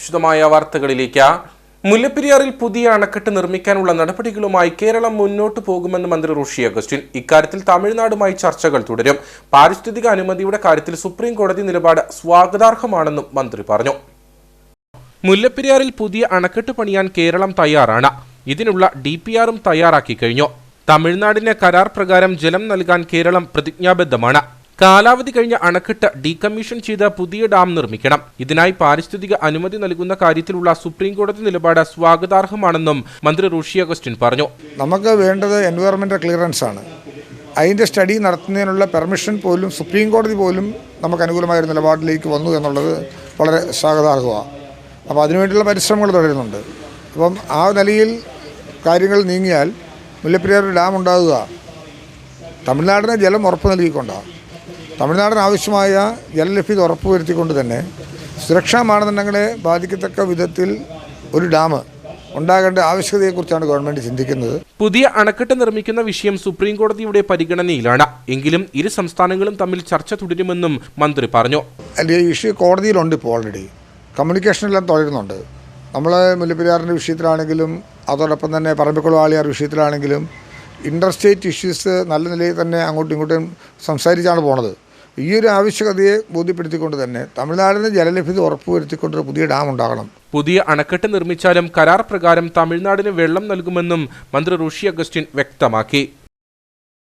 വിശദമായ വാർത്തകളിലേക്ക്. മുല്ലപ്പെരിയാറിൽ പുതിയ അണക്കെട്ട് നിർമ്മിക്കാനുള്ള നടപടികളുമായി കേരളം മുന്നോട്ടു പോകുമെന്ന് മന്ത്രി റോഷി അഗസ്റ്റിൻ. ഇക്കാര്യത്തിൽ തമിഴ്നാടുമായി ചർച്ചകൾ തുടരും. പാരിസ്ഥിതിക അനുമതിയുടെ കാര്യത്തിൽ സുപ്രീം കോടതി നിലപാട് സ്വാഗതാർഹമാണെന്നും മന്ത്രി പറഞ്ഞു. മുല്ലപ്പെരിയാറിൽ പുതിയ അണക്കെട്ട് പണിയാൻ കേരളം തയ്യാറാണ്. ഇതിനുള്ള ഡി പി ആറും തയ്യാറാക്കി കഴിഞ്ഞു. തമിഴ്നാടിന് കരാർ പ്രകാരം ജലം നൽകാൻ കേരളം പ്രതിജ്ഞാബദ്ധമാണ്. കാലാവധി കഴിഞ്ഞ അണക്കെട്ട് ഡീകമ്മീഷൻ ചെയ്ത് പുതിയ ഡാം നിർമ്മിക്കണം. ഇതിനായി പാരിസ്ഥിതിക അനുമതി നൽകുന്ന കാര്യത്തിലുള്ള സുപ്രീം കോടതി നിലപാട് സ്വാഗതാർഹമാണെന്നും മന്ത്രി റൂഷി അഗസ്റ്റിൻ പറഞ്ഞു. നമുക്ക് വേണ്ടത് എൻവയറമെന്റ് ക്ലിയറൻസ് ആണ്. അതിന്റെ സ്റ്റഡി നടത്തുന്നതിനുള്ള പെർമിഷൻ പോലും സുപ്രീം കോടതി പോലും നമുക്ക് അനുകൂലമായ നിലപാടിലേക്ക് വന്നു എന്നുള്ളത് വളരെ സ്വാഗതാർഹമാണ്. അപ്പോൾ അതിനുവേണ്ടിയുള്ള പരിശ്രമങ്ങൾ തുടരുന്നുണ്ട്. അപ്പം ആ നിലയിൽ കാര്യങ്ങൾ നീങ്ങിയാൽ മുല്ലപ്പെരിയാർ ഡാം ഉണ്ടാകുക തമിഴ്നാടിന് ജലം ഉറപ്പ് നൽകിക്കൊണ്ടാണ്. തമിഴ്നാടിന് ആവശ്യമായ ജലലഭ്യത ഉറപ്പുവരുത്തിക്കൊണ്ട് തന്നെ സുരക്ഷാ മാനദണ്ഡങ്ങളെ ബാധിക്കത്തക്ക വിധത്തിൽ ഒരു ഡാം ഉണ്ടാകേണ്ട ആവശ്യകതയെക്കുറിച്ചാണ് ഗവൺമെന്റ് ചിന്തിക്കുന്നത്. പുതിയ അണക്കെട്ട് നിർമ്മിക്കുന്ന വിഷയം സുപ്രീം കോടതിയുടെ പരിഗണനയിലാണ്. എങ്കിലും ഇരു സംസ്ഥാനങ്ങളും തമ്മിൽ ചർച്ച തുടരുമെന്നും മന്ത്രി പറഞ്ഞു. അതിന്റെ ഇഷ്യൂ കോടതിയിലുണ്ട് ഇപ്പോൾ ഓൾറെഡി കമ്മ്യൂണിക്കേഷനെല്ലാം തുടരുന്നുണ്ട്. നമ്മൾ മുല്ലപ്പെരിയാറിന്റെ വിഷയത്തിലാണെങ്കിലും അതോടൊപ്പം തന്നെ പറമ്പിക്കുളവാളിയാർ വിഷയത്തിലാണെങ്കിലും ഇന്റർസ്റ്റേറ്റ് ഇഷ്യൂസ് നല്ല നിലയിൽ തന്നെ അങ്ങോട്ടും ഇങ്ങോട്ടും സംസാരിച്ചാണ് പോണത്. ഈ ഒരു ആവശ്യകതയെ ബോധ്യപ്പെടുത്തിക്കൊണ്ട് തന്നെ തമിഴ്നാടിന് ജലലഭ്യത ഉറപ്പുവരുത്തിക്കൊണ്ടൊരു പുതിയ ഡാം ഉണ്ടാകണം. പുതിയ അണക്കെട്ട് നിർമ്മിച്ചാലും കരാർ പ്രകാരം തമിഴ്നാടിന് വെള്ളം നൽകുമെന്നും മന്ത്രി ഋഷി അഗസ്റ്റിൻ വ്യക്തമാക്കി.